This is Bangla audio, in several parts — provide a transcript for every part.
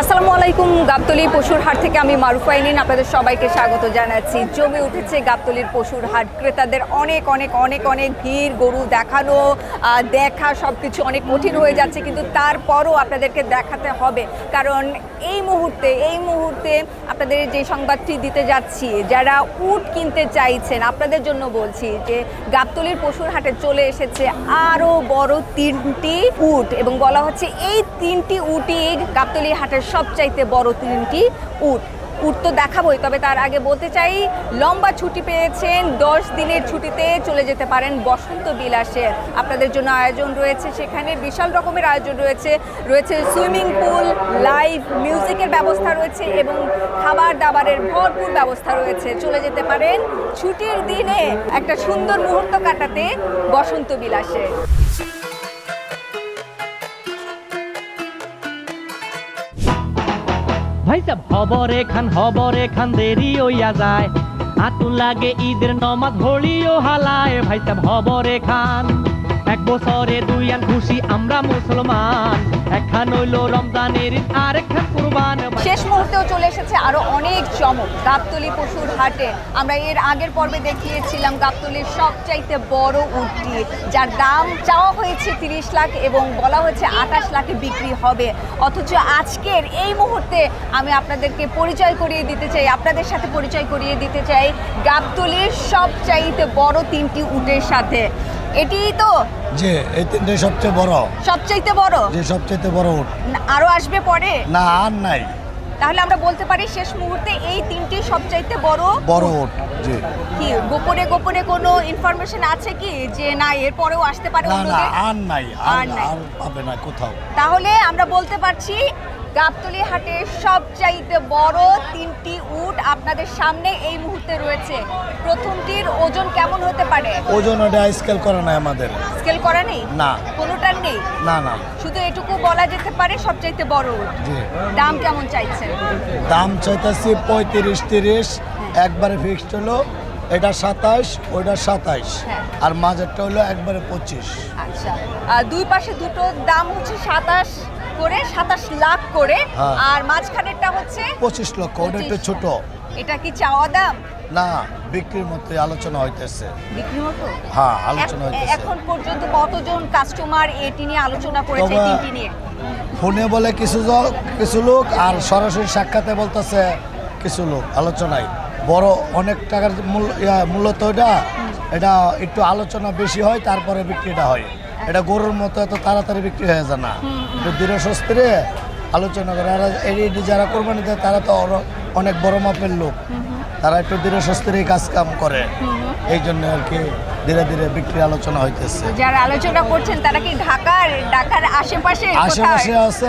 আসসালামু আলাইকুম, গাবতলি পশুর হাট থেকে আমি মারুফা ইনিন আপনাদের সবাইকে স্বাগত জানাচ্ছি। জমে উঠেছে গাবতলির পশুর হাট, ক্রেতাদের অনেক অনেক অনেক অনেক ভিড়, গরু দেখানো দেখা সব কিছু অনেক কঠিন হয়ে যাচ্ছে, কিন্তু তারপরও আপনাদেরকে দেখাতে হবে। কারণ এই মুহূর্তে এই মুহূর্তে আপনাদের যে সংবাদটি দিতে যাচ্ছি, যারা উট কিনতে চাইছেন, আপনাদের জন্য বলছি যে গাবতলির পশুর হাটে চলে এসেছে আরও বড় তিনটি উট, এবং বলা হচ্ছে এই তিনটি উটই গাবতলি হাটের সবচাইতে বড় তিনটি উট। উট তো দেখাবোই, তবে তার আগে বলতে চাই, লম্বা ছুটি পেয়েছেন, দশ দিনের ছুটিতে চলে যেতে পারেন বসন্ত বিলাসে। আপনাদের জন্য আয়োজন রয়েছে সেখানে, বিশাল রকমের আয়োজন রয়েছে। রয়েছে সুইমিং পুল, লাইভ মিউজিকের ব্যবস্থা রয়েছে এবং খাবার দাবারের ভরপুর ব্যবস্থা রয়েছে। চলে যেতে পারেন ছুটির দিনে একটা সুন্দর মুহূর্ত কাটাতে বসন্ত বিলাসে। ভাই সাহেব হবর খান হবর খান দেরি হইয়া যায়। আতু লাগে ঈদের নমাজ হলিও হালায় ভাই সাহেব হবর খান এক বছরে দুই আন খুশি, আমরা মুসলমান। একখান হইল রমজানের আর একখান কুরবান। শেষ মুহূর্তেও চলে এসেছে আরও অনেক চমক। গাবতলি পশুর হাটে আমরা এর আগের পর্বে দেখিয়েছিলাম গাবতলির সবচাইতে বড় উটটি, যার দাম চাওয়া হয়েছে তিরিশ লাখ এবং বলা হয়েছে আঠাশ লাখে বিক্রি হবে। অথচ আজকের এই মুহূর্তে আমি আপনাদেরকে পরিচয় করিয়ে দিতে চাই, আপনাদের সাথে পরিচয় করিয়ে দিতে চাই গাবতলির সবচাইতে বড় তিনটি উটের সাথে। এটিই তো যে এই তিনটে সবচেয়ে বড়। সবচাইতে বড়। যে সবচেয়ে বড় উট আরও আসবে পরে? না আর নাই। তাহলে আমরা বলতে পারি শেষ মুহূর্তে এই তিনটি সবচাইতে বড় বড় উট জি। কি গোপনে গোপনে কোনো ইনফরমেশন আছে কি যে না এরপরেও আসতে পারে না না আর নাই আর আর নাই। আর পাবে না কোথাও। তাহলে আমরা বলতে পারছি গাবতলি হাটের সবচাইতে বড় তিনটি উট আপনাদের সামনে এই মুহূর্তে রয়েছে। প্রথমটির ওজন কেমন হতে পারে? ওজন ওটা স্কেল করা নাই আমাদের। স্কেল করা নেই? না। কোনোটার নেই? না না। শুধু এটুকু বলা যেতে পারে সবচাইতে বড় উট। জি। দাম কেমন চাইছেন? দাম চাইতেছি পঁয়ত্রিশ তিরিশ। একবারে ফিক্সড হলো। এটা সাতাশ ওইটা সাতাইশ। হ্যাঁ। আর মাঝেরটা হলো একবারে পঁচিশ। আচ্ছা। দুই পাশে দুটো দাম হচ্ছে সাতাশ করে সাতাশ লাখ করে। হ্যাঁ। আর মাঝখানেরটা হচ্ছে পঁচিশ লক্ষ ওটা একটু ছোট। এটা কি চাওয়া দাম? না বিক্রির মতোই আলোচনা হইতেছে। বিক্রি মতো? হ্যাঁ আলোচনা হইতেছে। এখন পর্যন্ত কতজন কাস্টমার এটি নিয়ে আলোচনা করেছে তিনটি নিয়ে? ফোনে বলে কিছু কিছু লোক আর সরাসরি সাক্ষাতে বলতেছে কিছু লোক আলোচনায়। বড় অনেক টাকার মূল্য মূলত এটা। এটা একটু আলোচনা বেশি হয় তারপরে বিক্রিটা হয়। এটা গরুর মতো এত তাড়াতাড়ি বিক্রি হয়ে যায় না। একটু ধীরে সস্তিরে আলোচনা করে। আর এই যারা কোরবানি দেয় তারা তো অনেক বড় মাপের লোক। তারা একটু ধীরে সস্তিরে কাজ কাম করে। এই জন্য আর কি ধীরে ধীরে বিক্রি আলোচনা হইতেছে। যারা আলোচনা করছেন তারা কি ঢাকার ঢাকার আশেপাশে আশেপাশে আছে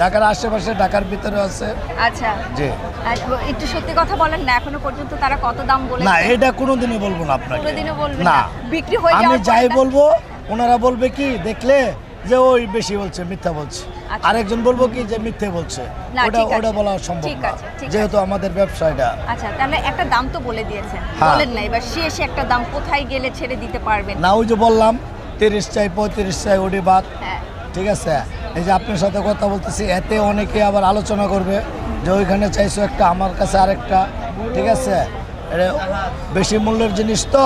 ঢাকার আশেপাশে ঢাকার ভিতরে আছে। আচ্ছা। জি। একটু সত্যি কথা বলেন না এখনও পর্যন্ত তারা কত দাম বলে না এটা কোনোদিনই বলব না আপনাকে। কোনোদিনও বলবেন না। বিক্রি হয়ে আমি যাই বলব ওনারা বলবে কি দেখলে যে ওই বেশি বলছে মিথ্যা বলছে। আচ্ছা। আরেকজন বলব কি যে মিথ্যে বলছে। ওটা ওটা বলা সম্ভব না। যেহেতু আমাদের ব্যবসা এটা আচ্ছা তাহলে একটা দাম তো বলে দিয়েছেন। হ্যাঁ। বলেন না এবার শেষে একটা দাম কোথায় গেলে ছেড়ে দিতে পারবেন? না ওই যে বললাম তিরিশ চাই পঁয়ত্রিশ চাই ওটি বাদ। হ্যাঁ। ঠিক আছে? এই যে আপনার সাথে কথা বলতেছি এতে অনেকে আবার আলোচনা করবে যে ওইখানে চাইছো একটা আমার কাছে আরেকটা ঠিক আছে? বেশি মূল্যের জিনিস তো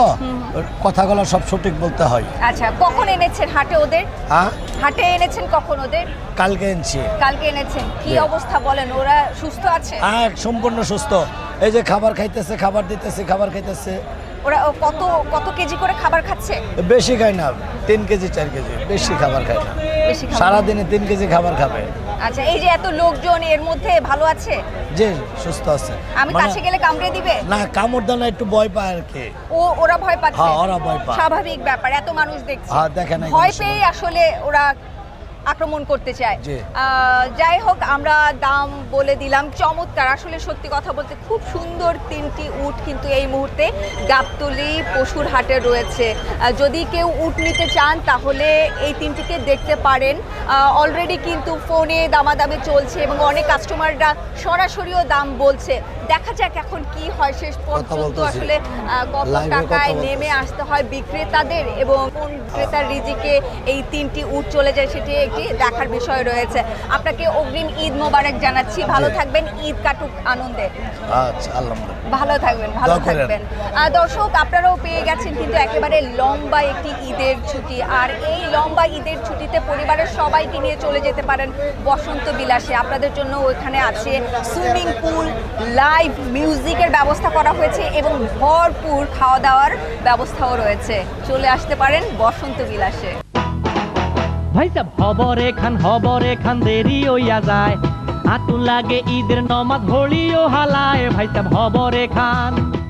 কথাগুলো সব সঠিক বলতে হয়। আচ্ছা কখন এনেছেন হাটে ওদের? হ্যাঁ? হাটে এনেছেন কখন ওদের? কালকে এনেছি। কালকে এনেছেন। কি অবস্থা বলেন ওরা সুস্থ আছে? হ্যাঁ সম্পূর্ণ সুস্থ। এই যে খাবার খাইতেছে খাবার দিতেছে খাবার খাইতেছে। ওরা কত কত কেজি করে খাবার খাচ্ছে? বেশি খায় না তিন কেজি চার কেজি বেশি খাবার খায় না। বেশি খাবার সারাদিনে তিন কেজি খাবার খাবে। আচ্ছা এই যে এত লোকজন এর মধ্যে ভালো আছে? যে সুস্থ আছে। আমি মানে- কাছে গেলে কামড়ে দিবে? না কামড় দানা একটু ভয় পায় আর কি। ও ওরা ভয় পাচ্ছে? হ্যাঁ, ওরা ভয় পায়। স্বাভাবিক ব্যাপার এত মানুষ দেখছে। হ্যাঁ, দেখে নাই ভয় পেয়ে আসলে ওরা আক্রমণ করতে চায়। যাই হোক আমরা দাম বলে দিলাম। চমৎকার। আসলে সত্যি কথা বলতে খুব সুন্দর তিনটি উট কিন্তু এই মুহূর্তে গাবতলি পশুর হাটে রয়েছে। যদি কেউ উট নিতে চান তাহলে এই তিনটিকে দেখতে পারেন। অলরেডি কিন্তু ফোনে দামাদামি চলছে এবং অনেক কাস্টমাররা সরাসরিও দাম বলছে। দেখা যাক এখন কি হয়। শেষ পর্যন্ত। আসলে কত টাকায় নেমে আসতে হয় বিক্রেতাদের এবং কোন ক্রেতার রিজিকে এই তিনটি উট চলে যায় সেটি একটি দেখার বিষয় রয়েছে। আপনাকে অগ্রিম ঈদ মোবারক জানাচ্ছি। ভালো থাকবেন ঈদ কাটুক আনন্দে। আচ্ছা ভালো থাকবেন ভালো থাকবেন। দর্শক আপনারাও পেয়ে গেছেন কিন্তু একেবারে লম্বা একটি ঈদের ছুটি। আর এই লম্বা ঈদের ছুটিতে পরিবারের সবাইকে নিয়ে চলে যেতে পারেন বসন্ত বিলাসে। আপনাদের জন্য ওইখানে আছে সুইমিং পুল লাইভ মিউজিকের ব্যবস্থা করা হয়েছে এবং ভরপুর খাওয়া দাওয়ার ব্যবস্থাও রয়েছে। চলে আসতে পারেন বসন্ত বিলাসে। ভাই সাহেব হবর খান হবর খান, দেরি হইয়া যায়। আতুল লাগে ঈদের নমাজ, হলিও হালায়। ভাই সাহেব হবরে খান।